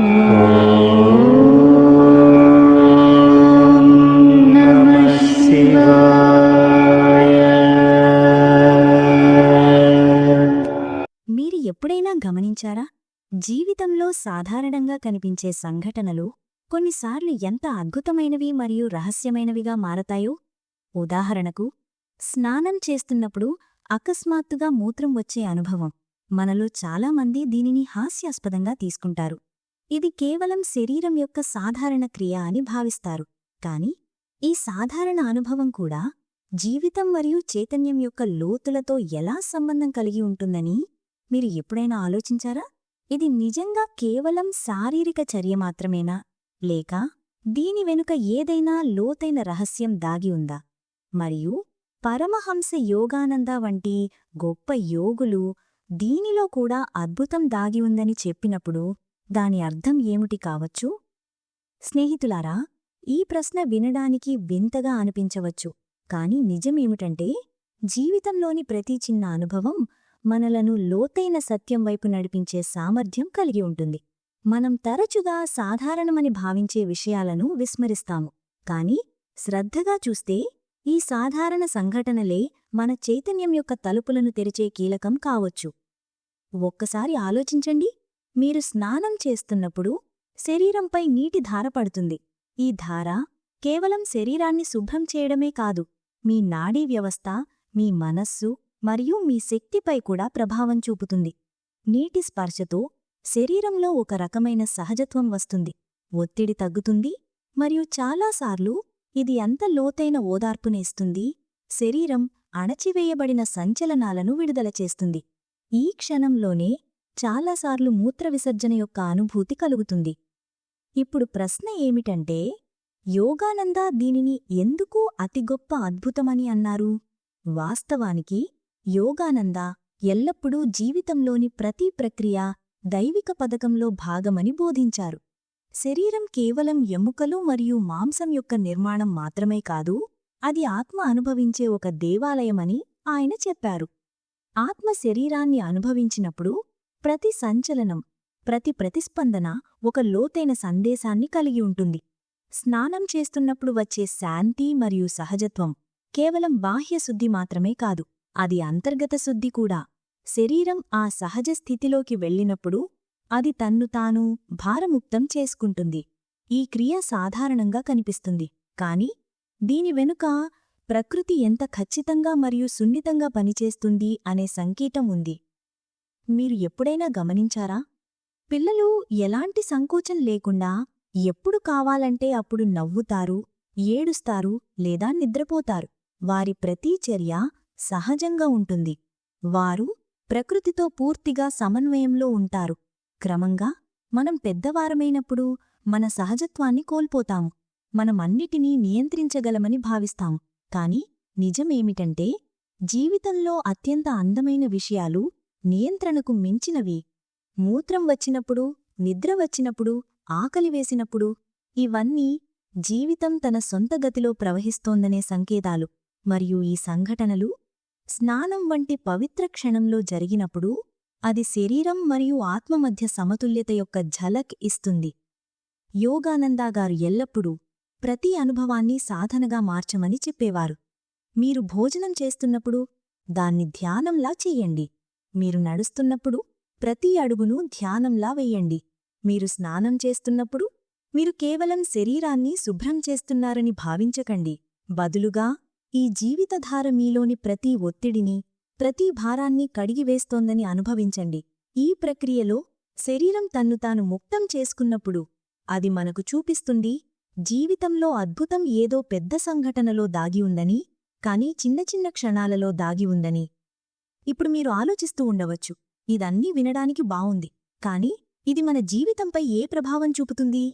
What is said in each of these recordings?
మీరు ఎప్పుడైనా గమనించారా? జీవితంలో సాధారణంగా కనిపించే సంఘటనలు కొన్నిసార్లు ఎంత అద్భుతమైనవి మరియు రహస్యమైనవిగా మారతాయో? ఉదాహరణకు స్నానం చేస్తున్నప్పుడు అకస్మాత్తుగా మూత్రం వచ్చే అనుభవం. మనలో చాలామంది దీనిని హాస్యాస్పదంగా తీసుకుంటారు. ఇది కేవలం శరీరం యొక్క సాధారణ క్రియ అని భావిస్తారు. కాని ఈ సాధారణ అనుభవం కూడా జీవితం మరియు చైతన్యం యొక్క లోతులతో ఎలా సంబంధం కలిగి ఉంటుందని మీరు ఎప్పుడైనా ఆలోచించారా? ఇది నిజంగా కేవలం శారీరక చర్య మాత్రమేనా? లేక దీని వెనుక ఏదైనా లోతైన రహస్యం దాగి ఉందా? మరియు పరమహంస యోగానంద వంటి గొప్ప యోగులు దీనిలో కూడా అద్భుతం దాగి ఉందని చెప్పినప్పుడు దాని అర్థం ఏమిటి కావచ్చు? స్నేహితులారా ఈ ప్రశ్న వినడానికి వింతగా అనిపించవచ్చు కాని నిజమేమిటంటే జీవితంలోని ప్రతి చిన్న అనుభవం మనలను లోతైన సత్యం వైపు నడిపించే సామర్థ్యం కలిగి ఉంటుంది. మనం తరచుగా సాధారణమని భావించే విషయాలను విస్మరిస్తాము కాని శ్రద్ధగా చూస్తే ఈ సాధారణ సంఘటనలే మన చైతన్యం యొక్క తలుపులను తెరిచే కీలకం కావచ్చు. ఒక్కసారి ఆలోచించండి మీరు స్నానం చేస్తున్నప్పుడు శరీరంపై నీటి ధార పడుతుంది. ఈ ధార కేవలం శరీరాన్ని శుభ్రం చేయడమే కాదు మీ నాడీ వ్యవస్థ మీ మనస్సు మరియు మీ శక్తిపై కూడా ప్రభావం చూపుతుంది. నీటి స్పర్శతో శరీరంలో ఒక రకమైన సహజత్వం వస్తుంది. ఒత్తిడి తగ్గుతుంది మరియు చాలాసార్లు ఇది ఎంత లోతైన ఓదార్పునేస్తుంది శరీరం అణచివేయబడిన సంచలనాలను విడుదల చేస్తుంది. ఈ క్షణంలోనే చాలాసార్లు మూత్ర విసర్జన యొక్క అనుభూతి కలుగుతుంది. ఇప్పుడు ప్రశ్న ఏమిటంటే యోగానంద దీనిని ఎందుకు అతి గొప్ప అద్భుతమని అన్నారు? వాస్తవానికి యోగానంద ఎల్లప్పుడూ జీవితంలోని ప్రతి ప్రక్రియ దైవిక పథకంలో భాగమని బోధించారు. శరీరం కేవలం ఎముకలు మరియు మాంసం యొక్క నిర్మాణం మాత్రమే కాదు అది ఆత్మ అనుభవించే ఒక దేవాలయమని ఆయన చెప్పారు. ఆత్మ శరీరాన్ని అనుభవించినప్పుడు ప్రతి సంచలనం ప్రతి ప్రతిస్పందన ఒక లోతైన సందేశాన్ని కలిగి ఉంటుంది. స్నానం చేస్తున్నప్పుడు వచ్చే శాంతి మరియు సహజత్వం కేవలం బాహ్య శుద్ధి మాత్రమే కాదు అది అంతర్గత శుద్ధి కూడా. శరీరం ఆ సహజ స్థితిలోకి వెళ్ళినప్పుడు అది తన్ను తాను భారముక్తం చేసుకుంటుంది. ఈ క్రియ సాధారణంగా కనిపిస్తుంది కాని దీని వెనుక ప్రకృతి ఎంత ఖచ్చితంగా మరియు సున్నితంగా పనిచేస్తుంది అనే సంకేతం ఉంది. మీరు ఎప్పుడైనా గమనించారా? పిల్లలు ఎలాంటి సంకోచం లేకుండా ఎప్పుడు కావాలంటే అప్పుడు నవ్వుతారు ఏడుస్తారు లేదా నిద్రపోతారు. వారి ప్రతీ చర్య సహజంగా ఉంటుంది. వారు ప్రకృతితో పూర్తిగా సమన్వయంలో ఉంటారు. క్రమంగా మనం పెద్దవారమైనప్పుడు మన సహజత్వాన్ని కోల్పోతాము మనమన్నిటినీ నియంత్రించగలమని భావిస్తాం. కాని నిజమేమిటంటే జీవితంలో అత్యంత అందమైన విషయాలు నియంత్రణకు మించినవి. మూత్రం వచ్చినప్పుడు నిద్ర వచ్చినప్పుడు ఆకలి వేసినప్పుడు ఇవన్నీ జీవితం తన సొంత గతిలో ప్రవహిస్తోందనే సంకేతాలు. మరియు ఈ సంఘటనలు స్నానం వంటి పవిత్ర క్షణంలో జరిగినప్పుడు అది శరీరం మరియు ఆత్మ మధ్య సమతుల్యత యొక్క ఝలక్ ఇస్తుంది. యోగానందా గారు ఎల్లప్పుడూ ప్రతి అనుభవాన్ని సాధనగా మార్చమని చెప్పేవారు. మీరు భోజనం చేస్తున్నప్పుడు దాన్ని ధ్యానంలా చెయ్యండి మీరు నడుస్తున్నప్పుడు ప్రతి అడుగును ధ్యానంలా వెయ్యండి మీరు స్నానం చేస్తున్నప్పుడు మీరు కేవలం శరీరాన్ని శుభ్రం చేస్తున్నారని భావించకండి. బదులుగా ఈ జీవితధార మీలోని ప్రతి ఒత్తిడిని ప్రతి భారాన్ని కడిగివేస్తోందని అనుభవించండి. ఈ ప్రక్రియలో శరీరం తన్ను తాను ముక్తం చేసుకున్నప్పుడు అది మనకు చూపిస్తుంది జీవితంలో అద్భుతం ఏదో పెద్ద సంఘటనలో దాగి ఉందని కాని చిన్న చిన్న క్షణాలలో దాగి ఉందని. ఇప్పుడు మీరు ఆలోచిస్తూ ఉండవచ్చు. ఇదన్నీ వినడానికి బావుంది. కాని ఇది మన జీవితంపై ఏ ప్రభావం చూపుతుంది?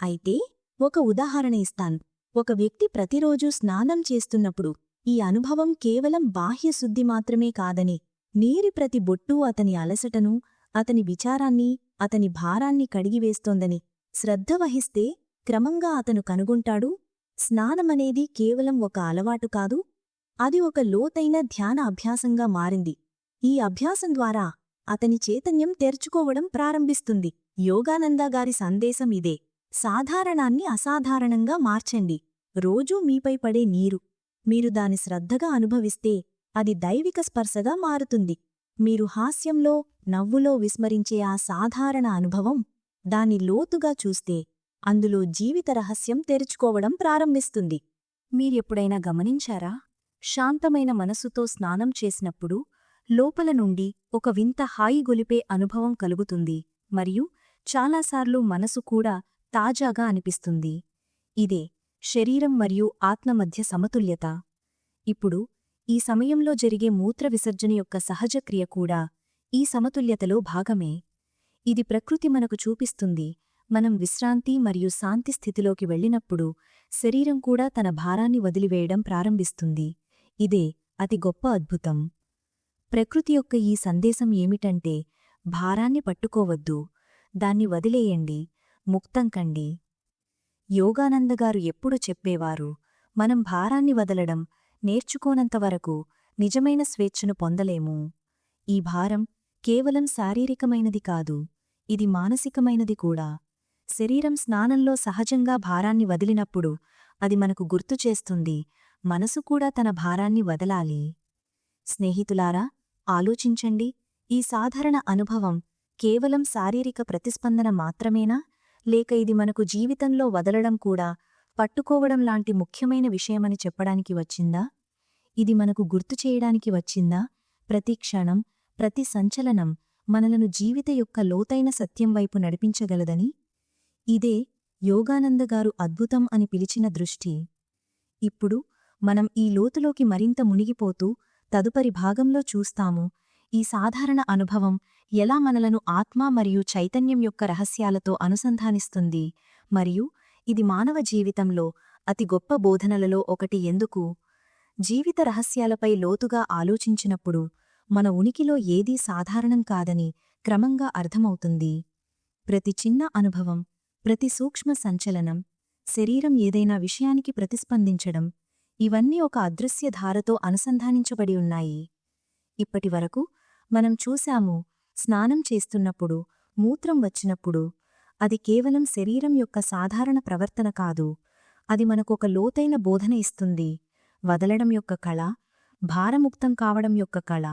అయితే ఒక ఉదాహరణ ఇస్తాను. ఒక వ్యక్తి ప్రతిరోజూ స్నానం చేస్తున్నప్పుడు ఈ అనుభవం కేవలం బాహ్య శుద్ధి మాత్రమే కాదని నీరి ప్రతి బొట్టు అతని అలసటను అతని విచారాన్ని అతని భారాన్ని కడిగివేస్తోందని శ్రద్ధ వహిస్తే క్రమంగా అతను కనుగొంటాడు. స్నానమనేది కేవలం ఒక అలవాటు కాదు అది ఒక లోతైన ధ్యాన అభ్యాసంగా మారింది. ఈ అభ్యాసం ద్వారా అతని చైతన్యం తెరుచుకోవడం ప్రారంభిస్తుంది. యోగానంద గారి సందేశం ఇదే. సాధారణాన్ని అసాధారణంగా మార్చండి. రోజూ మీపై పడే నీరు. మీరు దాని శ్రద్ధగా అనుభవిస్తే అది దైవిక స్పర్శగా మారుతుంది. మీరు హాస్యంలో నవ్వులో విస్మరించే ఆ సాధారణ అనుభవం దాని లోతుగా చూస్తే అందులో జీవిత రహస్యం తెరుచుకోవడం ప్రారంభిస్తుంది. మీరెప్పుడైనా గమనించారా? శాంతమైన మనసుతో స్నానం చేసినప్పుడు లోపల నుండి ఒక వింత హాయి గొలిపే అనుభవం కలుగుతుంది మరియు చాలాసార్లు మనసు కూడా తాజాగా అనిపిస్తుంది. ఇదే శరీరం మరియు ఆత్మ మధ్య సమతుల్యత. ఇప్పుడు ఈ సమయంలో జరిగే మూత్ర విసర్జన యొక్క సహజక్రియ కూడా ఈ సమతుల్యతలో భాగమే. ఇది ప్రకృతి మనకు చూపిస్తుంది. మనం విశ్రాంతి మరియు శాంతి స్థితిలోకి వెళ్ళినప్పుడు శరీరం కూడా తన భారాన్ని వదిలివేయడం ప్రారంభిస్తుంది. ఇదే అతి గొప్ప అద్భుతం. ప్రకృతి యొక్క ఈ సందేశం ఏమిటంటే భారాన్ని పట్టుకోవద్దు దాన్ని వదిలేయండి ముక్తం కండి. యోగానందగారు ఎప్పుడు చెప్పేవారు మనం భారాన్ని వదలడం నేర్చుకోనంతవరకు నిజమైన స్వేచ్ఛను పొందలేము. ఈ భారం కేవలం శారీరకమైనది కాదు ఇది మానసికమైనది కూడా. శరీరం స్నానంలో సహజంగా భారాన్ని వదిలినప్పుడు అది మనకు గుర్తు చేస్తుంది మనసు కూడా తన భారాన్ని వదలాలి. స్నేహితులారా ఆలోచించండి. ఈ సాధారణ అనుభవం కేవలం శారీరక ప్రతిస్పందన మాత్రమేనా? లేక ఇది మనకు జీవితంలో వదలడం కూడా పట్టుకోవడం లాంటి ముఖ్యమైన విషయమని చెప్పడానికి వచ్చిందా? ఇది మనకు గుర్తు చేయడానికి వచ్చిందా? ప్రతి క్షణం ప్రతి సంచలనం మనలను జీవిత యొక్క లోతైన సత్యం వైపు నడిపించగలదని? ఇదే యోగానందగారు అద్భుతం అని పిలిచిన దృష్టి. ఇప్పుడు మనం ఈ లోతులోకి మరింత మునిగిపోతూ తదుపరి భాగంలో చూస్తాము ఈ సాధారణ అనుభవం ఎలా మనలను ఆత్మ మరియు చైతన్యం యొక్క రహస్యాలతో అనుసంధానిస్తుంది మరియు ఇది మానవ జీవితంలో అతి గొప్ప బోధనలలో ఒకటి ఎందుకు? జీవిత రహస్యాలపై లోతుగా ఆలోచించినప్పుడు మన ఉనికిలో ఏదీ సాధారణం కాదని క్రమంగా అర్థమవుతుంది. ప్రతి చిన్న అనుభవం ప్రతి సూక్ష్మ సంచలనం శరీరం ఏదైనా విషయానికి ప్రతిస్పందించడం ఇవన్నీ ఒక అదృశ్య ధారతో అనుసంధానించబడి ఉన్నాయి. ఇప్పటివరకు మనం చూశాము స్నానం చేస్తున్నప్పుడు మూత్రం వచ్చినప్పుడు అది కేవలం శరీరం యొక్క సాధారణ ప్రవర్తన కాదు అది మనకొక లోతైన బోధన ఇస్తుంది. వదలడం యొక్క కళ భారముక్తం కావడం యొక్క కళ.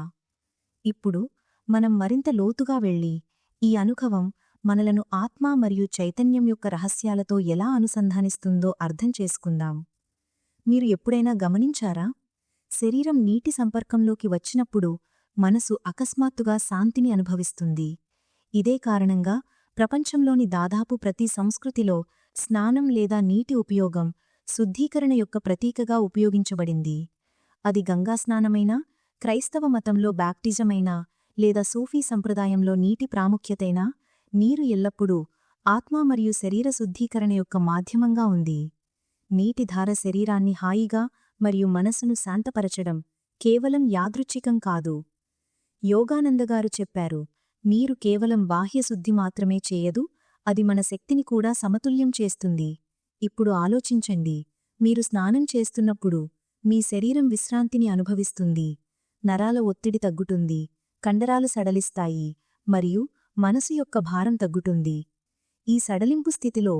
ఇప్పుడు మనం మరింత లోతుగా వెళ్ళి ఈ అనుభవం మనలను ఆత్మ మరియు చైతన్యం యొక్క రహస్యాలతో ఎలా అనుసంధానిస్తుందో అర్థం చేసుకుందాం. మీరు ఎప్పుడైనా గమనించారా? శరీరం నీటి సంపర్కంలోకి వచ్చినప్పుడు మనసు అకస్మాత్తుగా శాంతిని అనుభవిస్తుంది. ఇదే కారణంగా ప్రపంచంలోని దాదాపు ప్రతి సంస్కృతిలో స్నానం లేదా నీటి ఉపయోగం శుద్ధీకరణ యొక్క ప్రతీకగా ఉపయోగించబడింది. అది గంగా స్నానమైనా క్రైస్తవ మతంలో బ్యాప్టిజమైనా లేదా సూఫీ సంప్రదాయంలో నీటి ప్రాముఖ్యతైనా నీరు ఎల్లప్పుడూ ఆత్మ మరియు శరీర శుద్ధీకరణ యొక్క మాధ్యమంగా ఉంది. నీటిధార శరీరాన్ని హాయిగా మరియు మనసును శాంతపరచడం కేవలం యాదృచ్ఛికం కాదు. యోగానందగారు చెప్పారు నీరు కేవలం బాహ్యశుద్ధి మాత్రమే చేయదు అది మన శక్తిని కూడా సమతుల్యం చేస్తుంది. ఇప్పుడు ఆలోచించండి మీరు స్నానం చేస్తున్నప్పుడు మీ శరీరం విశ్రాంతిని అనుభవిస్తుంది. నరాల ఒత్తిడి తగ్గుతుంది కండరాలు సడలిస్తాయి మరియు మనసు యొక్క భారం తగ్గుతుంది. ఈ సడలింపు స్థితిలో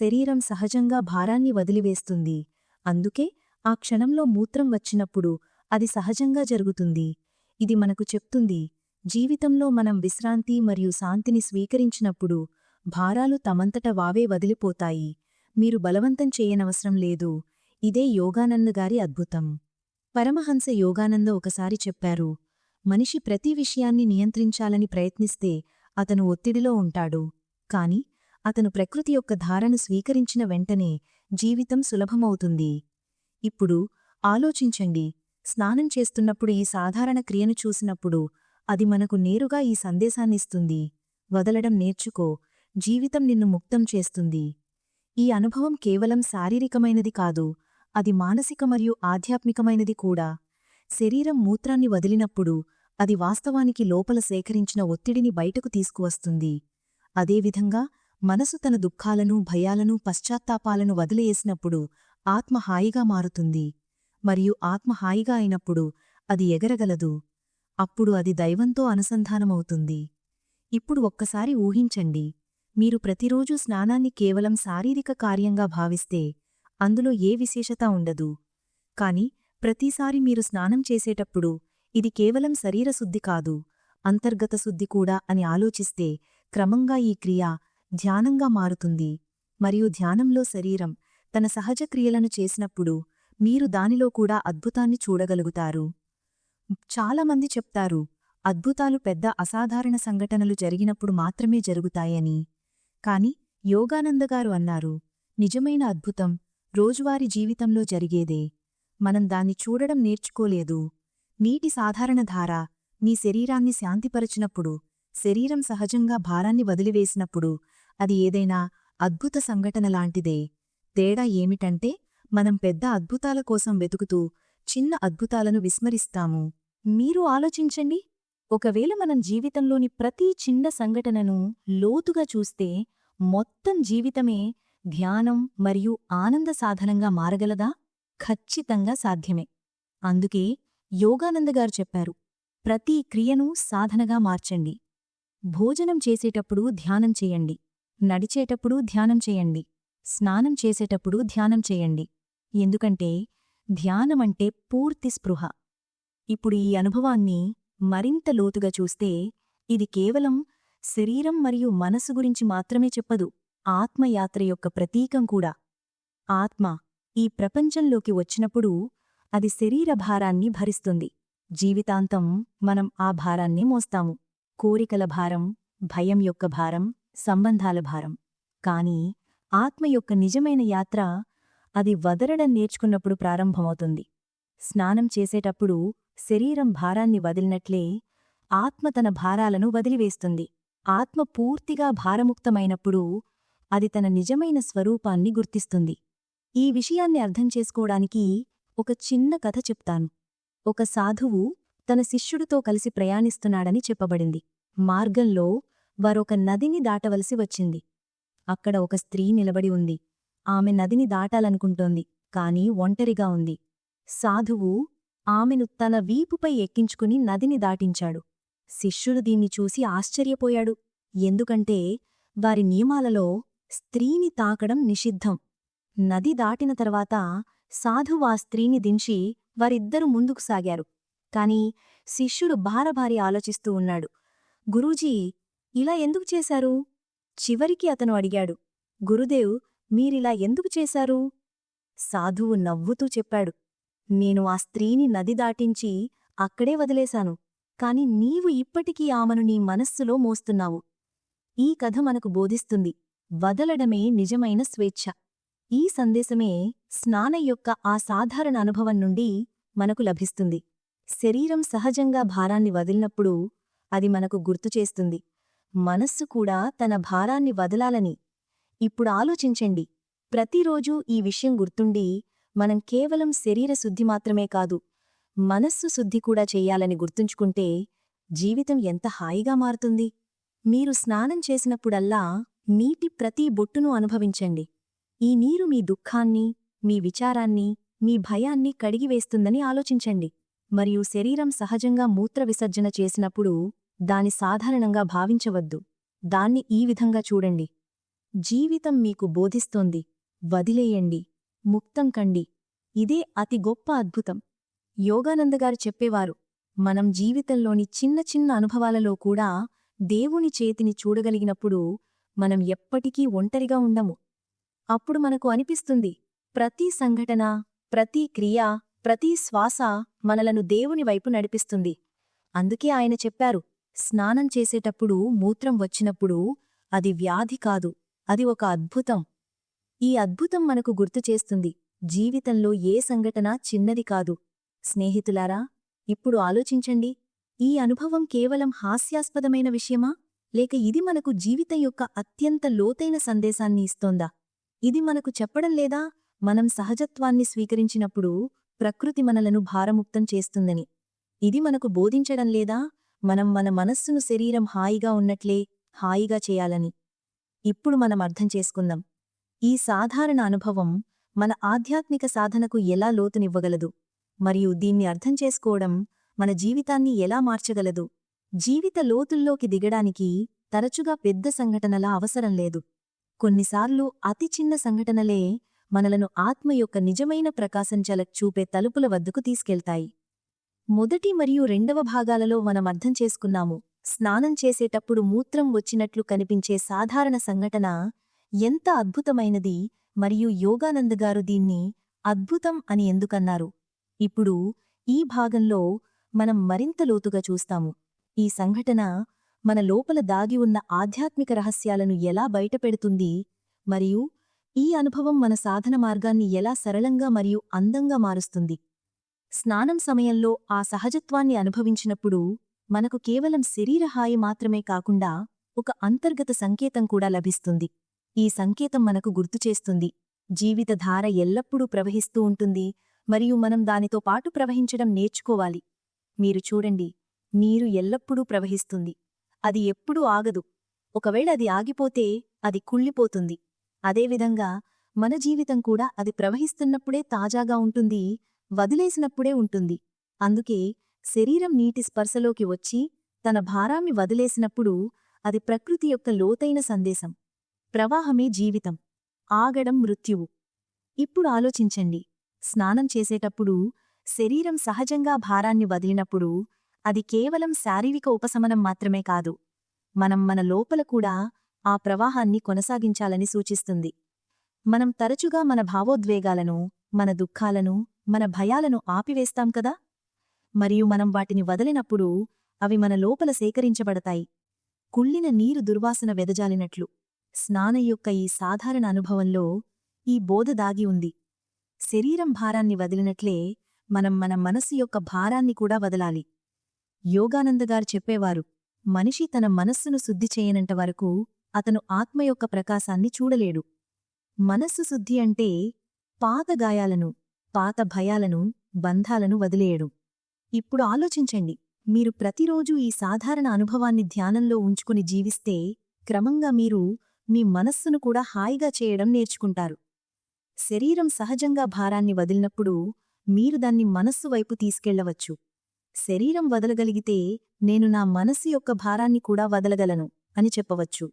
శరీరం సహజంగా భారాన్ని వదిలివేస్తుంది. అందుకే ఆ క్షణంలో మూత్రం వచ్చినప్పుడు అది సహజంగా జరుగుతుంది. ఇది మనకు చెప్తుంది జీవితంలో మనం విశ్రాంతి మరియు శాంతిని స్వీకరించినప్పుడు భారాలు తమంతట వావే వదిలిపోతాయి. మీరు బలవంతం చేయనవసరం లేదు. ఇదే యోగానంద గారి అద్భుతం. పరమహంస యోగానంద ఒకసారి చెప్పారు మనిషి ప్రతి విషయాన్ని నియంత్రించాలని ప్రయత్నిస్తే అతను ఒత్తిడిలో ఉంటాడు. కాని అతను ప్రకృతి యొక్క ధారను స్వీకరించిన వెంటనే జీవితం సులభమవుతుంది. ఇప్పుడు ఆలోచించండి. స్నానం చేస్తున్నప్పుడు ఈ సాధారణ క్రియను చూసినప్పుడు అది మనకు నేరుగా ఈ సందేశాన్నిస్తుంది వదలడం నేర్చుకో. జీవితం నిన్ను ముక్తం చేస్తుంది. ఈ అనుభవం కేవలం శారీరకమైనది కాదు అది మానసిక మరియు ఆధ్యాత్మికమైనది కూడా. శరీరం మూత్రాన్ని వదిలినప్పుడు అది వాస్తవానికి లోపల సేకరించిన ఒత్తిడిని బయటకు తీసుకువస్తుంది. అదేవిధంగా మనసు తన దుఃఖాలను భయాలను పశ్చాత్తాపాలను వదిలేసినప్పుడు ఆత్మ హాయిగా మారుతుంది. మరియు ఆత్మ హాయిగా అయినప్పుడు అది ఎగరగలదు. అప్పుడు అది దైవంతో అనుసంధానమవుతుంది. ఇప్పుడు ఒక్కసారి ఊహించండి. మీరు ప్రతిరోజూ స్నానాన్ని కేవలం శారీరక కార్యంగా భావిస్తే అందులో ఏ విశేషత ఉండదు. కాని ప్రతిసారి మీరు స్నానం చేసేటప్పుడు ఇది కేవలం శరీర శుద్ధి కాదు అంతర్గత శుద్ధి కూడా అని ఆలోచిస్తే క్రమంగా ఈ క్రియ ధ్యానంగా మారుతుంది. మరియు ధ్యానంలో శరీరం తన సహజ క్రియలను చేసినప్పుడు మీరు దానిలో కూడా అద్భుతాన్ని చూడగలుగుతారు. చాలామంది చెప్తారు అద్భుతాలు పెద్ద అసాధారణ సంఘటనలు జరిగినప్పుడు మాత్రమే జరుగుతాయని. కాని యోగానందగారు అన్నారు నిజమైన అద్భుతం రోజువారీ జీవితంలో జరిగేదే. మనం దాన్ని చూడడం నేర్చుకోలేదు. నీటి సాధారణ ధార మీ శరీరాన్ని శాంతిపరచినప్పుడు శరీరం సహజంగా భారాన్ని వదిలివేసినప్పుడు అది ఏదైనా అద్భుత సంఘటన లాంటిదే. తేడా ఏమిటంటే మనం పెద్ద అద్భుతాల కోసం వెతుకుతూ చిన్న అద్భుతాలను విస్మరిస్తాము. మీరు ఆలోచించండి. ఒకవేళ మనం జీవితంలోని ప్రతి చిన్న సంఘటనను లోతుగా చూస్తే మొత్తం జీవితమే ధ్యానం మరియు ఆనంద సాధనంగా మారగలదా? ఖచ్చితంగా సాధ్యమే. అందుకే యోగానందగారు చెప్పారు ప్రతి క్రియను సాధనగా మార్చండి. భోజనం చేసేటప్పుడు ధ్యానం చేయండి. నడిచేటప్పుడు ధ్యానం చేయండి. స్నానం చేసేటప్పుడు ధ్యానం చేయండి. ఎందుకంటే ధ్యానమంటే పూర్తి స్పృహ. ఇప్పుడు ఈ అనుభవాన్ని మరింత లోతుగా చూస్తే ఇది కేవలం శరీరం మరియు మనసు గురించి మాత్రమే చెప్పదు ఆత్మయాత్ర యొక్క ప్రతీకం కూడా. ఆత్మ ఈ ప్రపంచంలోకి వచ్చినప్పుడు అది శరీర భారాన్ని భరిస్తుంది. జీవితాంతం మనం ఆ భారాన్ని మోస్తాము. కోరికల భారం భయం యొక్క భారం సంబంధాల భారం. కాని ఆత్మ యొక్క నిజమైన యాత్ర అది వదలడం నేర్చుకున్నప్పుడు ప్రారంభమవుతుంది. స్నానం చేసేటప్పుడు శరీరం భారాన్ని వదిలినట్లే ఆత్మ తన భారాలను వదిలివేస్తుంది. ఆత్మ పూర్తిగా భారముక్తమైనప్పుడు అది తన నిజమైన స్వరూపాన్ని గుర్తిస్తుంది. ఈ విషయాన్ని అర్థం చేసుకోవడానికి ఒక చిన్న కథ చెప్తాను. ఒక సాధువు తన శిష్యుడితో కలిసి ప్రయాణిస్తున్నాడని చెప్పబడింది. మార్గంలో వారొక నదిని దాటవలసి వచ్చింది. అక్కడ ఒక స్త్రీ నిలబడి ఉంది. ఆమె నదిని దాటాలనుకుంటోంది కాని ఒంటరిగా ఉంది. సాధువు ఆమెను తన వీపుపై ఎక్కించుకుని నదిని దాటించాడు. శిష్యుడు దీన్ని చూసి ఆశ్చర్యపోయాడు. ఎందుకంటే వారి నియమాలలో స్త్రీని తాకడం నిషిద్ధం. నది దాటిన తర్వాత సాధువు ఆ స్త్రీని దించి వారిద్దరూ ముందుకు సాగారు. కాని శిష్యుడు భారభారి ఆలోచిస్తూ ఉన్నాడు. గురూజీ ఇలా ఎందుకు చేశారు? చివరికి అతను అడిగాడు గురుదేవ్ మీరిలా ఎందుకు చేశారు? సాధువు నవ్వుతూ చెప్పాడు నేను ఆ స్త్రీని నది దాటించి అక్కడే వదిలేశాను కాని నీవు ఇప్పటికీ ఆమెను నీ మనస్సులో మోస్తున్నావు. ఈ కథ మనకు బోధిస్తుంది వదలడమే నిజమైన స్వేచ్ఛ. ఈ సందేశమే స్నాన యొక్క ఆ సాధారణ అనుభవం నుండి మనకు లభిస్తుంది. శరీరం సహజంగా భారాన్ని వదిలినప్పుడు అది మనకు గుర్తుచేస్తుంది మనస్సు కూడా తన భారాన్ని వదలాలని. ఇప్పుడు ఆలోచించండి. ప్రతిరోజూ ఈ విషయం గుర్తుండి మనం కేవలం శరీర శుద్ధి మాత్రమే కాదు మనస్సు శుద్ధి కూడా చెయ్యాలని గుర్తుంచుకుంటే జీవితం ఎంత హాయిగా మారుతుంది. మీరు స్నానం చేసినప్పుడల్లా నీటి ప్రతి బొట్టును అనుభవించండి. ఈ నీరు మీ దుఃఖాన్ని మీ విచారాన్ని మీ భయాన్ని కడిగివేస్తుందని ఆలోచించండి. మరియు శరీరం సహజంగా మూత్ర విసర్జన చేసినప్పుడు దాని సాధారణంగా భావించవద్దు. దాన్ని ఈ విధంగా చూడండి. జీవితం మీకు బోధిస్తోంది. వదిలేయండి. ముక్తం కండి. ఇదే అతి గొప్ప అద్భుతం. యోగానందగారు చెప్పేవారు మనం జీవితంలోని చిన్న చిన్న అనుభవాలలో కూడా దేవుని చేతిని చూడగలిగినప్పుడు మనం ఎప్పటికీ ఒంటరిగా ఉండము. అప్పుడు మనకు అనిపిస్తుంది ప్రతి సంఘటన ప్రతి క్రియ ప్రతి శ్వాస మనలను దేవుని వైపు నడిపిస్తుంది. అందుకే ఆయన చెప్పారు స్నానం చేసేటప్పుడు మూత్రం వచ్చినప్పుడు అది వ్యాధి కాదు. అది ఒక అద్భుతం. ఈ అద్భుతం మనకు గుర్తు చేస్తుంది. జీవితంలో ఏ సంఘటన చిన్నది కాదు. స్నేహితులారా ఇప్పుడు ఆలోచించండి. ఈ అనుభవం కేవలం హాస్యాస్పదమైన విషయమా? లేక ఇది మనకు జీవితం యొక్క అత్యంత లోతైన సందేశాన్ని ఇస్తోందా? ఇది మనకు చెప్పడం లేదా? మనం సహజత్వాన్ని స్వీకరించినప్పుడు ప్రకృతి మనలను భారముక్తం చేస్తుందని. ఇది మనకు బోధించడం లేదా? మనం మన మనస్సును శరీరం హాయిగా ఉన్నట్లే హాయిగా చేయాలని ఇప్పుడు మనం అర్థం చేసుకుందాం. ఈ సాధారణ అనుభవం మన ఆధ్యాత్మిక సాధనకు ఎలా లోతునివ్వగలదు? మరియు దీన్ని అర్థం చేసుకోవడం మన జీవితాన్ని ఎలా మార్చగలదు? జీవిత లోతుల్లోకి దిగడానికి తరచుగా పెద్ద సంఘటనల అవసరం లేదు. కొన్నిసార్లు అతి చిన్న సంఘటనలే మనలను ఆత్మ యొక్క నిజమైన ప్రకాశం చలక్ చూపే తలుపుల వద్దకు తీసుకెళ్తాయి. మొదటి మరియు రెండవ భాగాలలో మనం అర్థం చేసుకున్నాము. స్నానం చేసేటప్పుడు మూత్రం వచ్చినట్లు కనిపించే సాధారణ సంఘటన ఎంత అద్భుతమైనది మరియు యోగానందగారు దీన్ని అద్భుతం అని ఎందుకన్నారు? ఇప్పుడు ఈ భాగంలో మనం మరింత లోతుగా చూస్తాము. ఈ సంఘటన మన లోపల దాగి ఉన్న ఆధ్యాత్మిక రహస్యాలను ఎలా బయటపెడుతుంది మరియు ఈ అనుభవం మన సాధన మార్గాన్ని ఎలా సరళంగా మరియు అందంగా మారుస్తుంది. స్నానం సమయంలో ఆ సహజత్వాన్ని అనుభవించినప్పుడు మనకు కేవలం శరీరహాయి మాత్రమే కాకుండా ఒక అంతర్గత సంకేతం కూడా లభిస్తుంది. ఈ సంకేతం మనకు గుర్తుచేస్తుంది జీవితధార ఎల్లప్పుడూ ప్రవహిస్తూ ఉంటుంది మరియు మనం దానితో పాటు ప్రవహించడం నేర్చుకోవాలి. మీరు చూడండి నీరు ఎల్లప్పుడూ ప్రవహిస్తుంది. అది ఎప్పుడూ ఆగదు. ఒకవేళ అది ఆగిపోతే అది కుళ్ళిపోతుంది. అదేవిధంగా మన జీవితం కూడా అది ప్రవహిస్తున్నప్పుడే తాజాగా ఉంటుంది వదిలేసినప్పుడే ఉంటుంది. అందుకే శరీరం నీటి స్పర్శలోకి వచ్చి తన భారాన్ని వదిలేసినప్పుడు అది ప్రకృతి యొక్క లోతైన సందేశం. ప్రవాహమే జీవితం. ఆగడం మృత్యువు. ఇప్పుడు ఆలోచించండి. స్నానం చేసేటప్పుడు శరీరం సహజంగా భారాన్ని వదిలినప్పుడు అది కేవలం శారీరక ఉపశమనం మాత్రమే కాదు. మనం మన లోపల కూడా ఆ ప్రవాహాన్ని కొనసాగించాలని సూచిస్తుంది. మనం తరచుగా మన భావోద్వేగాలను మన దుఃఖాలను మన భయాలను ఆపివేస్తాం కదా? మరియు మనం వాటిని వదలినప్పుడు అవి మన లోపల సేకరించబడతాయి. కుళ్ళిన నీరు దుర్వాసన వెదజాలినట్లు. స్నాన యొక్క ఈ సాధారణ అనుభవంలో ఈ బోధ దాగి ఉంది. శరీరం భారాన్ని వదిలినట్లే మనం మన మనస్సు యొక్క భారాన్ని కూడా వదలాలి. యోగానందగారు చెప్పేవారు మనిషి తన మనస్సును శుద్ధి చేయనంత వరకు అతను ఆత్మ యొక్క ప్రకాశాన్ని చూడలేడు. మనస్సు శుద్ధి అంటే పాత గాయాలను పాత భయాలను బంధాలను వదిలేయడు. ఇప్పుడు ఆలోచించండి. మీరు ప్రతిరోజూ ఈ సాధారణ అనుభవాన్ని ధ్యానంలో ఉంచుకుని జీవిస్తే క్రమంగా మీరు మీ మనస్సును కూడా హాయిగా చేయడం నేర్చుకుంటారు. శరీరం సహజంగా భారాన్ని వదిలినప్పుడు మీరు దాన్ని మనస్సు వైపు తీసుకెళ్ళవచ్చు. శరీరం వదలగలిగితే నేను నా మనస్సు యొక్క భారాన్ని కూడా వదలగలను అని చెప్పవచ్చు.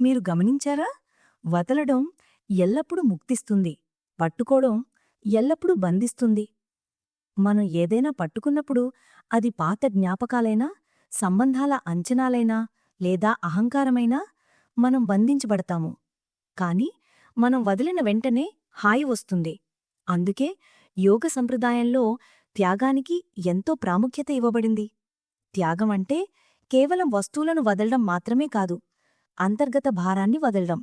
మీరు గమనించారా? వదలడం ఎల్లప్పుడూ ముక్తిస్తుంది. పట్టుకోవడం ఎల్లప్పుడూ బంధిస్తుంది. మనం ఏదైనా పట్టుకున్నప్పుడు అది పాత జ్ఞాపకాలైనా సంబంధాల అంచనాలైనా లేదా అహంకారమైనా మనం బంధించబడతాము. కాని మనం వదిలిన వెంటనే హాయి వస్తుంది. అందుకే యోగ సంప్రదాయంలో త్యాగానికి ఎంతో ప్రాముఖ్యత ఇవ్వబడింది. త్యాగం అంటే కేవలం వస్తువులను వదలడం మాత్రమే కాదు అంతర్గత భారాన్ని వదలడం.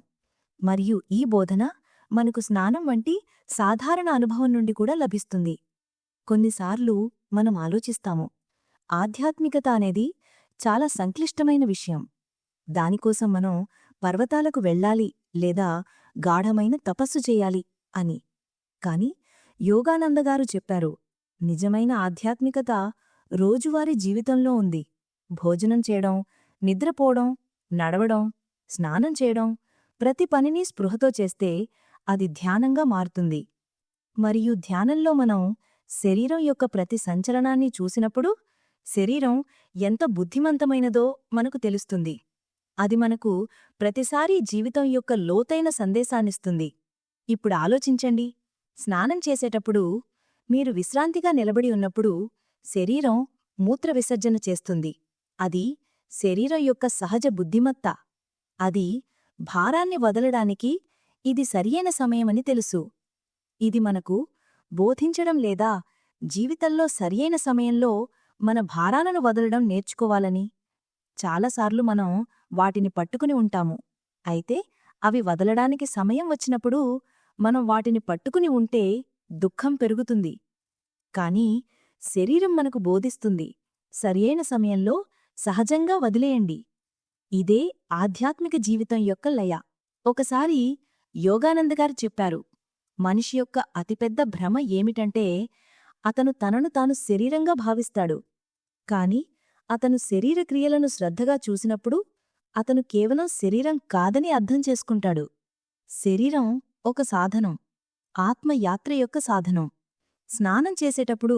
మరియు ఈ బోధన మనకు స్నానం వంటి సాధారణ అనుభవం నుండి కూడా లభిస్తుంది. కొన్నిసార్లు మనం ఆలోచిస్తాము ఆధ్యాత్మికత అనేది చాలా సంక్లిష్టమైన విషయం. దానికోసం మనం పర్వతాలకు వెళ్ళాలి లేదా గాఢమైన తపస్సు చేయాలి అని. కాని యోగానందగారు చెప్పారు నిజమైన ఆధ్యాత్మికత రోజువారీ జీవితంలో ఉంది. భోజనం చేయడం నిద్రపోవడం నడవడం స్నానం చేయడం ప్రతి పనిని స్పృహతో చేస్తే అది ధ్యానంగా మారుతుంది. మరియు ధ్యానంలో మనం శరీరం యొక్క ప్రతి సంచలనాన్ని చూసినప్పుడు శరీరం ఎంత బుద్ధిమంతమైనదో మనకు తెలుస్తుంది. అది మనకు ప్రతిసారీ జీవితం యొక్క లోతైన సందేశాన్నిస్తుంది. ఇప్పుడు ఆలోచించండి. స్నానం చేసేటప్పుడు మీరు విశ్రాంతిగా నిలబడి ఉన్నప్పుడు శరీరం మూత్ర విసర్జన చేస్తుంది. అది శరీరం యొక్క సహజ బుద్ధిమత్త. అది భారాన్ని వదలడానికి ఇది సరియైన సమయమని తెలుసు. ఇది మనకు బోధించడం లేదా జీవితంలో సరియైన సమయంలో మన భారాలను వదలడం నేర్చుకోవాలని. చాలాసార్లు మనం వాటిని పట్టుకుని ఉంటాము. అయితే అవి వదలడానికి సమయం వచ్చినప్పుడు మనం వాటిని పట్టుకుని ఉంటే దుఃఖం పెరుగుతుంది. కాని శరీరం మనకు బోధిస్తుంది సరియైన సమయంలో సహజంగా వదిలేయండి. ఇదే ఆధ్యాత్మిక జీవితం యొక్క లయ. ఒకసారి యోగానందగారు చెప్పారు మనిషి యొక్క అతిపెద్ద భ్రమ ఏమిటంటే అతను తనను తాను శరీరంగా భావిస్తాడు. కాని అతను శరీర క్రియలను శ్రద్ధగా చూసినప్పుడు అతను కేవలం శరీరం కాదని అర్థం చేసుకుంటాడు. శరీరం ఒక సాధనం ఆత్మయాత్ర యొక్క సాధనం. స్నానం చేసేటప్పుడు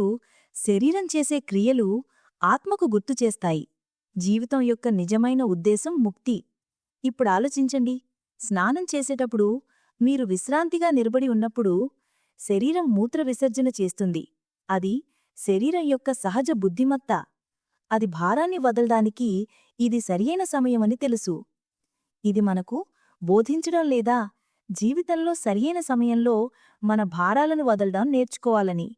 శరీరం చేసే క్రియలు ఆత్మకు గుర్తు చేస్తాయి. జీవితం యొక్క నిజమైన ఉద్దేశం ముక్తి. ఇప్పుడు ఆలోచించండి. స్నానం చేసేటప్పుడు మీరు విశ్రాంతిగా నిలబడి ఉన్నప్పుడు శరీరం మూత్ర విసర్జన చేస్తుంది. అది శరీరం యొక్క సహజ బుద్ధిమత్త. అది భారాన్ని వదలడానికి ఇది సరియైన సమయమని తెలుసు. ఇది మనకు బోధించడం లేదా జీవితంలో సరియైన సమయంలో మన భారాలను వదలడం నేర్చుకోవాలని.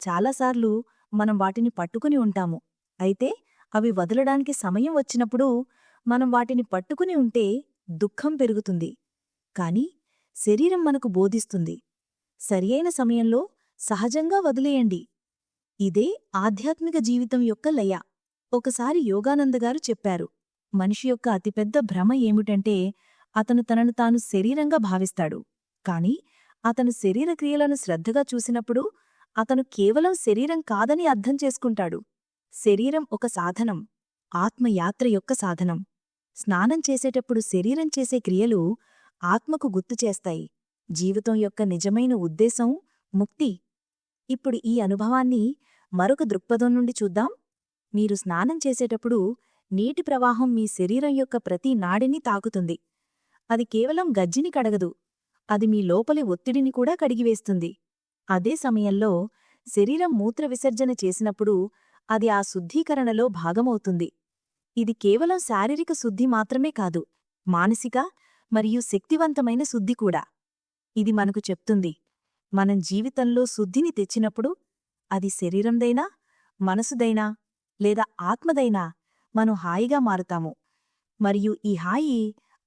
చాలాసార్లు మనం వాటిని పట్టుకుని ఉంటాము. అయితే అవి వదలడానికి సమయం వచ్చినప్పుడు మనం వాటిని పట్టుకుని ఉంటే దుఃఖం పెరుగుతుంది. కాని శరీరం మనకు బోధిస్తుంది. సరియైన సమయంలో సహజంగా వదిలేయండి. ఇదే ఆధ్యాత్మిక జీవితం యొక్క లయ. ఒకసారి యోగానందగారు చెప్పారు. మనిషి యొక్క అతిపెద్ద భ్రమ ఏమిటంటే అతను తనను తాను శరీరంగా భావిస్తాడు. కాని అతను శరీర క్రియలను శ్రద్ధగా చూసినప్పుడు అతను కేవలం శరీరం కాదని అర్థం చేసుకుంటాడు. శరీరం ఒక సాధనం. ఆత్మయాత్ర యొక్క సాధనం. స్నానం చేసేటప్పుడు శరీరం చేసే క్రియలు ఆత్మకు గుర్తు చేస్తాయి. జీవితం యొక్క నిజమైన ఉద్దేశం ముక్తి. ఇప్పుడు ఈ అనుభవాన్ని మరొక దృక్పథం నుండి చూద్దాం. మీరు స్నానం చేసేటప్పుడు నీటి ప్రవాహం మీ శరీరం యొక్క ప్రతి నాడిని తాకుతుంది. అది కేవలం గజ్జిని కడగదు. అది మీ లోపలి ఒత్తిడిని కూడా కడిగివేస్తుంది. అదే సమయంలో శరీరం మూత్ర విసర్జన చేసినప్పుడు అది ఆ శుద్ధీకరణలో భాగమవుతుంది. ఇది కేవలం శారీరక శుద్ధి మాత్రమే కాదు మానసిక మరియు శక్తివంతమైన శుద్ధి కూడా. ఇది మనకు చెప్తుంది మనం జీవితంలో శుద్ధిని తెచ్చినప్పుడు అది శరీరందైనా మనసుదైనా లేదా ఆత్మదైనా మనం హాయిగా మారుతాము. మరియు ఈ హాయి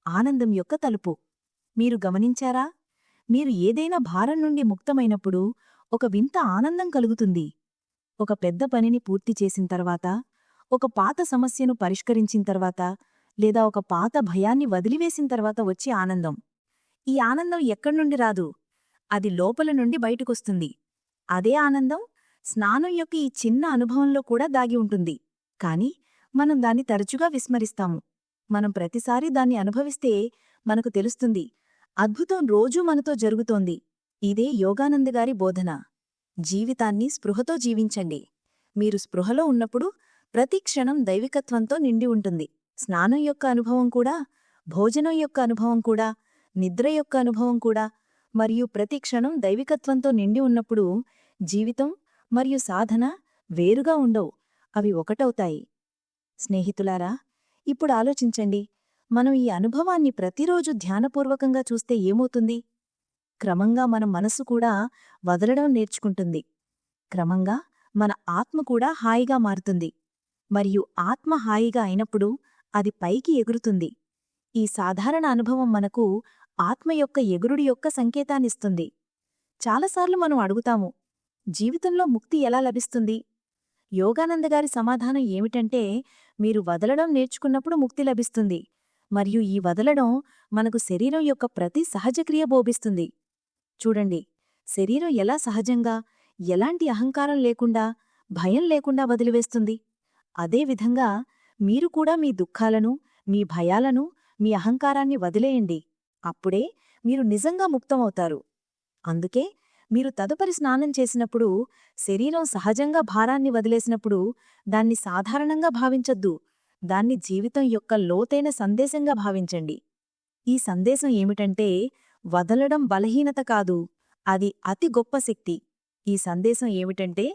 ఆనందం యొక్క తలుపు. మీరు గమనించారా? మీరు ఏదైనా భారం నుండి ముక్తమైనప్పుడు ఒక వింత ఆనందం కలుగుతుంది. ఒక పెద్ద పనిని పూర్తి చేసిన తర్వాత ఒక పాత సమస్యను పరిష్కరించిన తర్వాత లేదా ఒక పాత భయాన్ని వదిలివేసిన తర్వాత వచ్చే ఆనందం. ఈ ఆనందం ఎక్కడ్నుండి రాదు? అది లోపల నుండి బయటకొస్తుంది. అదే ఆనందం స్నానం యొక్క ఈ చిన్న అనుభవంలో కూడా దాగి ఉంటుంది. కాని మనం దాన్ని తరచుగా విస్మరిస్తాము. మనం ప్రతిసారి దాన్ని అనుభవిస్తే మనకు తెలుస్తుంది అద్భుతం రోజూ మనతో జరుగుతోంది. ఇదే యోగానందగారి బోధన. జీవితాన్ని స్పృహతో జీవించండి. మీరు స్పృహలో ఉన్నప్పుడు ప్రతి క్షణం దైవికత్వంతో నిండి ఉంటుంది. స్నానం యొక్క అనుభవం కూడా భోజనం యొక్క అనుభవం కూడా నిద్ర యొక్క అనుభవం కూడా మరియు ప్రతి క్షణం దైవికత్వంతో నిండి ఉన్నప్పుడు జీవితం మరియు సాధన వేరుగా ఉండవు అవి ఒకటవుతాయి. స్నేహితులారా ఇప్పుడు ఆలోచించండి. మనం ఈ అనుభవాన్ని ప్రతిరోజు ధ్యానపూర్వకంగా చూస్తే ఏమవుతుంది? క్రమంగా మన మనసు కూడా వదలడం నేర్చుకుంటుంది. క్రమంగా మన ఆత్మ కూడా హాయిగా మారుతుంది. మరియు ఆత్మ హాయిగా అయినప్పుడు అది పైకి ఎగురుతుంది. ఈ సాధారణ అనుభవం మనకు ఆత్మ యొక్క ఎగురుడి యొక్క సంకేతాన్నిస్తుంది. చాలాసార్లు మనం అడుగుతాము జీవితంలో ముక్తి ఎలా లభిస్తుంది? యోగానందగారి సమాధానం ఏమిటంటే మీరు వదలడం నేర్చుకున్నప్పుడు ముక్తి లభిస్తుంది మరియు ఈ వదలడం మనకు శరీరం యొక్క ప్రతి సహజక్రియ బోభిస్తుంది చూడండి శరీరం ఎలా సహజంగా ఎలాంటి అహంకారం లేకుండా భయం లేకుండా వదిలివేస్తుంది? అదేవిధంగా మీరు కూడా మీ దుఃఖాలను మీ భయాలను మీ అహంకారాన్ని వదిలేయండి. అప్పుడే మీరు నిజంగా ముక్తమవుతారు. అందుకే మీరు తదుపరి స్నానం చేసినప్పుడు శరీరం సహజంగా భారాన్ని వదిలేసినప్పుడు దాన్ని సాధారణంగా భావించొద్దు. దాన్ని జీవితం యొక్క లోతైన సందేశంగా భావించండి. ఈ సందేశం ఏమిటంటే వదలడం బలహీనత కాదు అది అతి గొప్ప శక్తి. ఈ సందేశం ఏమిటంటే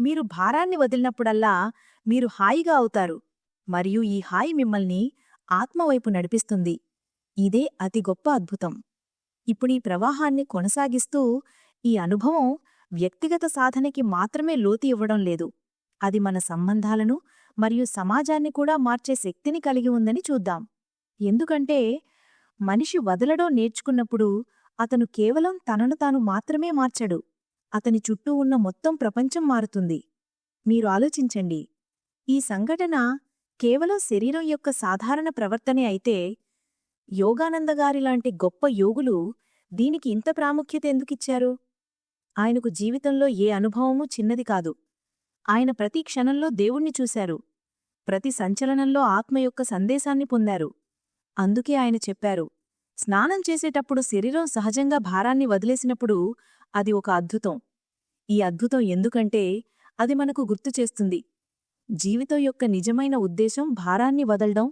మీరు భారాన్ని వదిలినప్పుడల్లా మీరు హాయిగా అవుతారు. మరియు ఈ హాయి మిమ్మల్ని ఆత్మవైపు నడిపిస్తుంది. ఇదే అతి గొప్ప అద్భుతం. ఇప్పుడు ఈ ప్రవాహాన్ని కొనసాగిస్తూ ఈ అనుభవం వ్యక్తిగత సాధనకి మాత్రమే లోతు ఇవ్వడం లేదు. అది మన సంబంధాలను మరియు సమాజాన్ని కూడా మార్చే శక్తిని కలిగి ఉందని చూద్దాం. ఎందుకంటే మనిషి వదలడం నేర్చుకున్నప్పుడు అతను కేవలం తనను తాను మాత్రమే మార్చడు. అతని చుట్టూ ఉన్న మొత్తం ప్రపంచం మారుతుంది. మీరు ఆలోచించండి. ఈ సంఘటన కేవలం శరీరం యొక్క సాధారణ ప్రవర్తనే అయితే యోగానందగారిలాంటి గొప్ప యోగులు దీనికి ఇంత ప్రాముఖ్యత ఎందుకిచ్చారు ఆయనకు జీవితంలో ఏ అనుభవమూ చిన్నది కాదు. ఆయన ప్రతి క్షణంలో దేవుణ్ణి చూశారు. ప్రతి సంచలనంలో ఆత్మ యొక్క సందేశాన్ని పొందారు. అందుకే ఆయన చెప్పారు స్నానం చేసేటప్పుడు శరీరం సహజంగా భారాన్ని వదిలేసినప్పుడు అది ఒక అద్భుతం. ఈ అద్భుతం ఎందుకంటే అది మనకు గుర్తు చేస్తుంది. జీవితం యొక్క నిజమైన ఉద్దేశం భారాన్ని వదలడం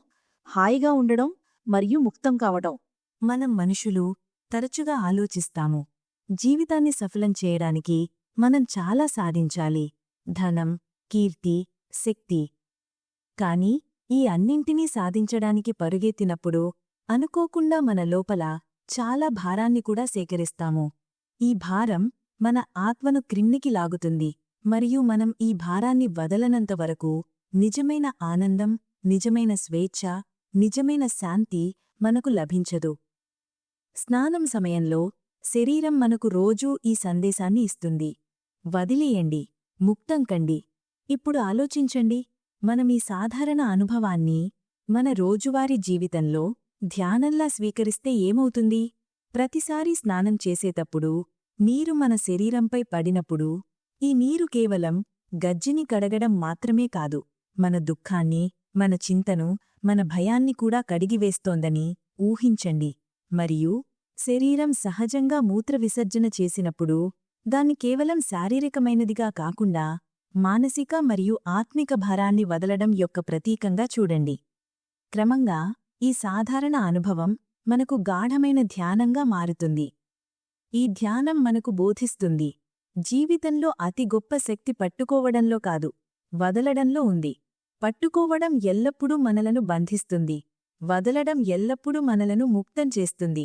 హాయిగా ఉండడం మరియు ముక్తం కావడం. మనం మనుషులు తరచుగా ఆలోచిస్తాము. జీవితాన్ని సఫలం చేయడానికి మనం చాలా సాధించాలి. ధనం కీర్తి శక్తి. కాని ఈ అన్నింటినీ సాధించడానికి పరుగెత్తినప్పుడు అనుకోకుండా మన లోపల చాలా భారాన్ని కూడా సేకరిస్తాము. ఈ భారం మన ఆత్మను క్రిందికి లాగుతుంది మరియు మనం ఈ భారాన్ని వదలనంత వరకు నిజమైన ఆనందం నిజమైన స్వేచ్ఛ నిజమైన శాంతి మనకు లభించదు. స్నానం సమయంలో శరీరం మనకు రోజూ ఈ సందేశాన్ని ఇస్తుంది. వదిలేయండి ముక్తం కండి. ఇప్పుడు ఆలోచించండి మనం ఈ సాధారణ అనుభవాన్ని మన రోజువారీ జీవితంలో ధ్యానంలా స్వీకరిస్తే ఏమవుతుంది? ప్రతిసారీ స్నానం చేసేటప్పుడు నీరు మన శరీరంపై పడినప్పుడు ఈ నీరు కేవలం గజ్జిని కడగడం మాత్రమే కాదు మన దుఃఖాన్ని మన చింతను మన భయాన్ని కూడా కడిగివేస్తోందని ఊహించండి. మరియు శరీరం సహజంగా మూత్ర విసర్జన చేసినప్పుడు దాన్ని కేవలం శారీరకమైనదిగా కాకుండా మానసిక మరియు ఆత్మిక భారాన్ని వదలడం యొక్క ప్రతీకంగా చూడండి. క్రమంగా ఈ సాధారణ అనుభవం మనకు గాఢమైన ధ్యానంగా మారుతుంది. ఈ ధ్యానం మనకు బోధిస్తుంది. జీవితంలో అతి గొప్ప శక్తి పట్టుకోవడంలో కాదు వదలడంలో ఉంది. పట్టుకోవడం ఎల్లప్పుడూ మనలను బంధిస్తుంది. వదలడం ఎల్లప్పుడూ మనలను ముక్తం చేస్తుంది.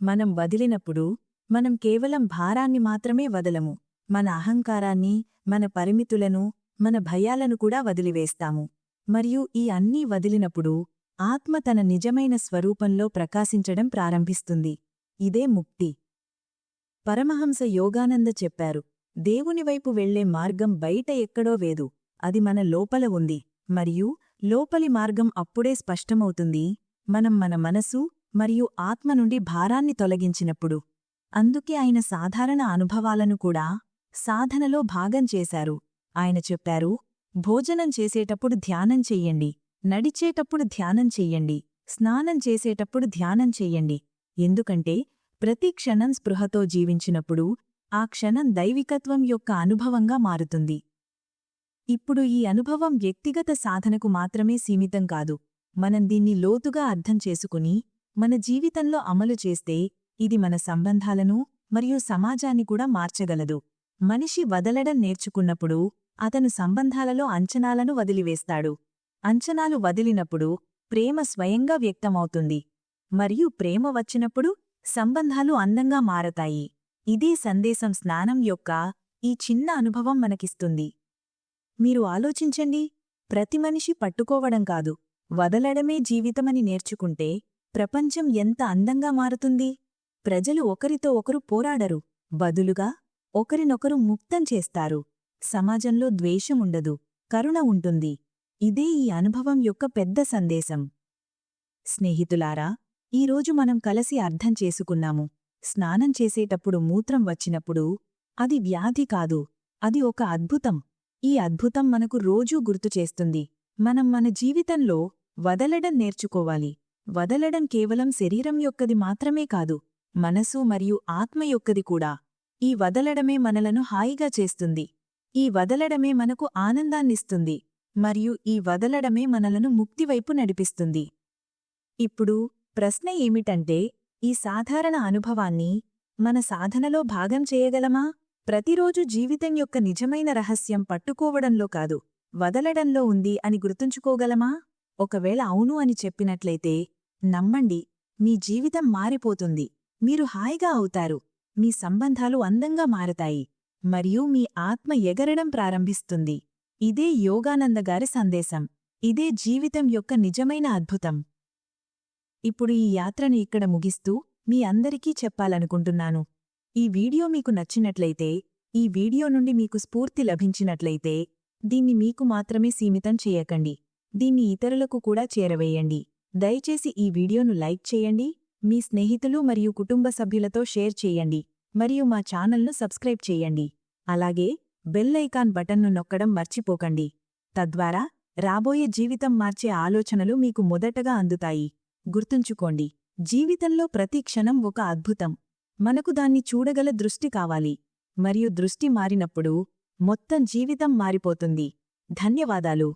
మనం వదిలినప్పుడు మనం కేవలం భారాన్ని మాత్రమే వదలము. మన అహంకారాన్ని మన పరిమితులను మన భయాలను కూడా వదిలివేస్తాము. మరియు ఈ అన్నీ వదిలినప్పుడు ఆత్మ తన నిజమైన స్వరూపంలో ప్రకాశించడం ప్రారంభిస్తుంది. ఇదే ముక్తి. పరమహంస యోగానంద చెప్పారు. దేవునివైపు వెళ్ళే మార్గం బయట ఎక్కడో వేదు. అది మన లోపల ఉంది. మరియు లోపలి మార్గం అప్పుడే స్పష్టమవుతుంది. మనం మన మనసు మరియు ఆత్మ నుండి భారాన్ని తొలగించినప్పుడు. అందుకే ఆయన సాధారణ అనుభవాలను కూడా సాధనలో భాగం చేశారు. ఆయన చెప్పారు భోజనం చేసేటప్పుడు ధ్యానం చెయ్యండి నడిచేటప్పుడు ధ్యానం చెయ్యండి స్నానం చేసేటప్పుడు ధ్యానం చెయ్యండి ఎందుకంటే ప్రతి క్షణం స్పృహతో జీవించినప్పుడు ఆ క్షణం దైవికత్వం యొక్క అనుభవంగా మారుతుంది. ఇప్పుడు ఈ అనుభవం వ్యక్తిగత సాధనకు మాత్రమే సీమితం కాదు. మనం దీన్ని లోతుగా అర్థం చేసుకుని మన జీవితంలో అమలు చేస్తే ఇది మన సంబంధాలను మరియు సమాజాన్ని కూడా మార్చగలదు. మనిషి వదలడం నేర్చుకున్నప్పుడు అతను సంబంధాలలో అంచనాలను వదిలివేస్తాడు. అంచనాలు వదిలినప్పుడు ప్రేమ స్వయంగా వ్యక్తమవుతుంది. మరియు ప్రేమ వచ్చినప్పుడు సంబంధాలు అందంగా మారతాయి. ఇదే సందేశం స్నానం యొక్క ఈ చిన్న అనుభవం మనకిస్తుంది. మీరు ఆలోచించండి. ప్రతి మనిషి పట్టుకోవడం కాదు. వదలడమే జీవితమని నేర్చుకుంటే ప్రపంచం ఎంత అందంగా మారుతుంది? ప్రజలు ఒకరితో ఒకరు పోరాడరు. బదులుగా ఒకరినొకరు ముక్తం చేస్తారు. సమాజంలో ద్వేషముండదు కరుణ ఉంటుంది. ఇదే ఈ అనుభవం యొక్క పెద్ద సందేశం. స్నేహితులారా ఈరోజు మనం కలసి అర్థం చేసుకున్నాము. స్నానం చేసేటప్పుడు మూత్రం వచ్చినప్పుడు అది వ్యాధి కాదు అది ఒక అద్భుతం. ఈ అద్భుతం మనకు రోజూ గుర్తుచేస్తుంది మనం మన జీవితంలో వదలడం నేర్చుకోవాలి. వదలడం కేవలం శరీరం యొక్కది మాత్రమే కాదు మనసు మరియు ఆత్మ యొక్కది కూడా. ఈ వదలడమే మనలను హాయిగా చేస్తుంది. ఈ వదలడమే మనకు ఆనందాన్నిస్తుంది. మరియు ఈ వదలడమే మనలను ముక్తివైపు నడిపిస్తుంది. ఇప్పుడు ప్రశ్న ఏమిటంటే ఈ సాధారణ అనుభవాన్ని మన సాధనలో భాగం చేయగలమా? ప్రతిరోజు జీవితం యొక్క నిజమైన రహస్యం పట్టుకోవడంలో కాదు వదలడంలో ఉంది అని గుర్తుంచుకోగలమా? ఒకవేళ అవును అని చెప్పినట్లయితే నమ్మండి మీ జీవితం మారిపోతుంది మీరు హాయిగా అవుతారు మీ సంబంధాలు అందంగా మారతాయి మరియు మీ ఆత్మ ఎగరడం ప్రారంభిస్తుంది. ఇదే యోగానందగారి సందేశం. ఇదే జీవితం యొక్క నిజమైన అద్భుతం. ఇప్పుడు ఈ యాత్రను ఇక్కడ ముగిస్తూ మీ అందరికీ చెప్పాలనుకుంటున్నాను. ఈ వీడియో మీకు నచ్చినట్లయితే ఈ వీడియో నుండి మీకు స్ఫూర్తి లభించినట్లయితే దీన్ని మీకు మాత్రమే సీమితం చేయకండి. దీన్ని ఇతరులకు కూడా చేరవేయండి. దయచేసి ఈ వీడియోను లైక్ చేయండి మీ స్నేహితులు మరియు కుటుంబ సభ్యులతో షేర్ చేయండి మరియు మా ఛానల్ను సబ్స్క్రైబ్ చేయండి. అలాగే బెల్ ఐకాన్ బటన్ను నొక్కడం మర్చిపోకండి. తద్వారా రాబోయే జీవితం మార్చే ఆలోచనలు మీకు మొదటగా అందుతాయి. గుర్తుంచుకోండి జీవితంలో ప్రతి క్షణం ఒక అద్భుతం. మనకు దాన్ని చూడగల దృష్టి కావాలి. మరియు దృష్టి మారినప్పుడు మొత్తం జీవితం మారిపోతుంది. ధన్యవాదాలు.